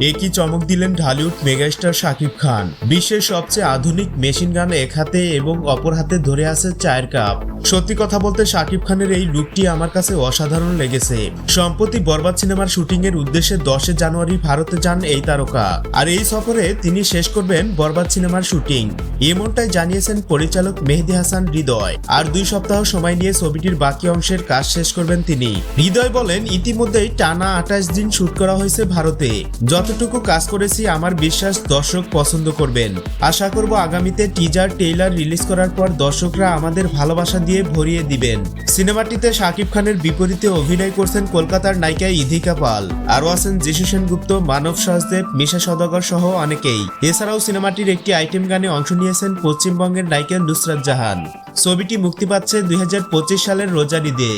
একই চমক দিলেন ঢালিউড মেগাস্টার শাকিব খান। বিশ্বের সবচেয়ে আধুনিক মেশিন গান এক হাতে এবং অপর হাতে ধরে আছে চায়ের কাপ। সত্যি কথা বলতে শাকিব খানের এই লুকটি আমার কাছে অসাধারণ লেগেছে। সম্প্রতি বরবাদ সিনেমার শুটিং এর উদ্দেশ্যে দশে জানুয়ারি ভারতে যান এই তারকা। আর এই সফরে তিনি শেষ করবেন বরবাদ সিনেমার শুটিং। এমনটাই জানিয়েছেন পরিচালক মেহেদি হাসান হৃদয়। আর দুই সপ্তাহ সময় নিয়ে ছবিটির বাকি অংশের কাজ শেষ করবেন তিনি। হৃদয় বলেন, ইতিমধ্যেই টানা আঠাশ দিন শুট করা হয়েছে ভারতে। যতটুকু কাজ করেছি, আমার বিশ্বাস দর্শক পছন্দ করবেন। আশা করব আগামীতে টিজার টেইলার রিলিজ করার পর দর্শকরা আমাদের ভালোবাসা দিয়ে ভরিয়ে দিবেন। সিনেমাটিতে শাকিব খানের বিপরীতে অভিনয় করছেন কলকাতার নায়িকা ইধিকা পাল আরও আছেন যিশু সেনগুপ্ত, মানব সহজদেব মিশা সদাগর সহ অনেকেই। এছাড়াও সিনেমাটির একটি আইটেম গানে অংশ নিয়েছেন পশ্চিমবঙ্গের নায়িকা নুসরাত জাহান। ছবিটি মুক্তি পাচ্ছে দুই হাজার পঁচিশ সালের রোজার ঈদে।